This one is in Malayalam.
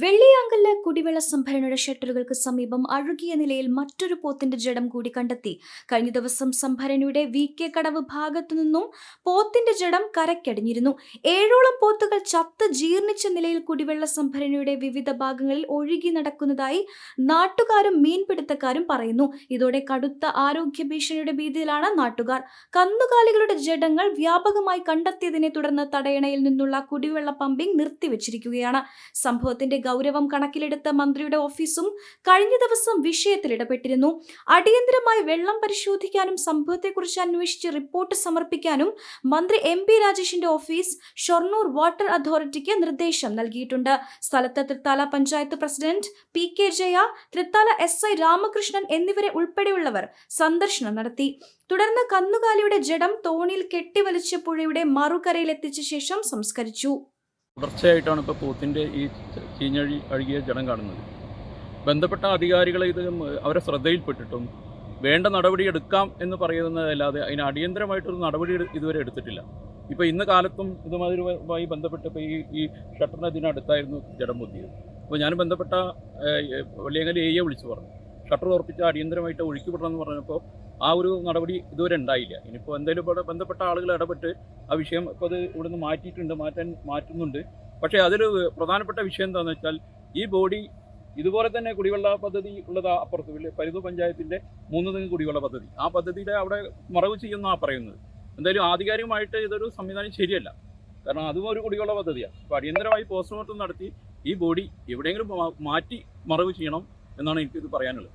വെള്ളിയാങ്കല്ല് കുടിവെള്ള സംഭരണിയുടെ ഷട്ടറുകൾക്ക് സമീപം അഴുകിയ നിലയിൽ മറ്റൊരു പോത്തിന്റെ ജഡം കൂടി കണ്ടെത്തി. കഴിഞ്ഞ ദിവസം സംഭരണിയുടെ വി കെ കടവ് ഭാഗത്തു നിന്നും പോത്തിന്റെ ജഡം കരക്കടിഞ്ഞിരുന്നു. ഏഴോളം പോത്തുകൾ ചത്ത് ജീർണിച്ച നിലയിൽ കുടിവെള്ള സംഭരണിയുടെ വിവിധ ഭാഗങ്ങളിൽ ഒഴുകി നടക്കുന്നതായി നാട്ടുകാരും മീൻപിടുത്തക്കാരും പറയുന്നു. ഇതോടെ കടുത്ത ആരോഗ്യ ഭീഷണിയുടെ ഭീതിയിലാണ് നാട്ടുകാർ. കന്നുകാലികളുടെ ജഡങ്ങൾ വ്യാപകമായി കണ്ടെത്തിയതിനെ തുടർന്ന് തടയണയിൽ നിന്നുള്ള കുടിവെള്ള പമ്പിംഗ് നിർത്തിവച്ചിരിക്കുകയാണ്. സംഭവത്തിന്റെ ഗൗരവം കണക്കിലെടുത്ത മന്ത്രിയുടെ ഓഫീസും കഴിഞ്ഞ ദിവസം വിഷയത്തിൽ ഇടപെട്ടിരുന്നു. അടിയന്തരമായി വെള്ളം പരിശോധിക്കാനും സംഭവത്തെക്കുറിച്ച് അന്വേഷിച്ച് റിപ്പോർട്ട് സമർപ്പിക്കാനും മന്ത്രി എം പി രാജേഷിന്റെ ഓഫീസ് ഷൊർണൂർ വാട്ടർ അതോറിറ്റിക്ക് നിർദ്ദേശം നൽകിയിട്ടുണ്ട്. സ്ഥലത്ത് Thrithala panchayat president P K Jaya Thrithala S I Ramakrishnan എന്നിവരെ ഉൾപ്പെടെയുള്ളവർ സന്ദർശനം നടത്തി. തുടർന്ന് കന്നുകാലിയുടെ ജഡം തോണിയിൽ കെട്ടിവലിച്ച പുഴയുടെ മറുകരയിൽ എത്തിച്ച ശേഷം സംസ്കരിച്ചു. തുടർച്ചയായിട്ടാണ് ഇപ്പോൾ പോത്തിന്റെ ഈ ചീഞ്ഞഴി അഴുകിയ ജനം കാണുന്നത്. ബന്ധപ്പെട്ട അധികാരികളെ ഇത് അവരെ ശ്രദ്ധയിൽപ്പെട്ടിട്ടും വേണ്ട നടപടി എടുക്കാം എന്ന് പറയുന്നതല്ലാതെ അതിന് അടിയന്തരമായിട്ടൊരു നടപടി ഇതുവരെ എടുത്തിട്ടില്ല. ഇപ്പോൾ ഇന്ന് കാലത്തും ഇതുമാതിരിയുമായി ബന്ധപ്പെട്ട് ഇപ്പോൾ ഈ ഈ ഷട്ടറിന് ജടം പൊത്തിയത് അപ്പോൾ ഞാൻ ബന്ധപ്പെട്ട വെള്ളിയങ്കൽ എയെ വിളിച്ചു പറഞ്ഞു. ഷട്ടർ ഉറപ്പിച്ച് അടിയന്തരമായിട്ട് ഒഴുക്കി വിടണമെന്ന് പറഞ്ഞപ്പോൾ ആ ഒരു നടപടി ഇതുവരെ ഉണ്ടായില്ല. ഇനിയിപ്പോൾ എന്തെങ്കിലും ബന്ധപ്പെട്ട ആളുകൾ ഇടപെട്ട് ആ വിഷയം ഇപ്പോൾ അത് ഇവിടുന്ന് മാറ്റിയിട്ടുണ്ട് മാറ്റാൻ മാറ്റുന്നുണ്ട്. പക്ഷേ അതിൽ പ്രധാനപ്പെട്ട വിഷയം എന്താണെന്ന് വെച്ചാൽ ഈ ബോഡി ഇതുപോലെ തന്നെ കുടിവെള്ള പദ്ധതി ഉള്ളത് അപ്പുറത്ത്. പരിധു പഞ്ചായത്തിന്റെ മൂന്ന് തെങ്ങ് കുടിവെള്ള പദ്ധതി. ആ പദ്ധതിയുടെ അവിടെ മറവ് ചെയ്യുന്നതാണ് പറയുന്നത്. എന്തായാലും ആധികാരികമായിട്ട് ഇതൊരു സംവിധാനം ശരിയല്ല. കാരണം അതും ഒരു കുടിവെള്ള പദ്ധതിയാണ് അപ്പോൾ അടിയന്തരമായി പോസ്റ്റ്മോർട്ടം നടത്തി ഈ ബോഡി എവിടെയെങ്കിലും മാറ്റി മറവ് ചെയ്യണം എന്നാണ് എനിക്കിത് പറയാനുള്ളത്.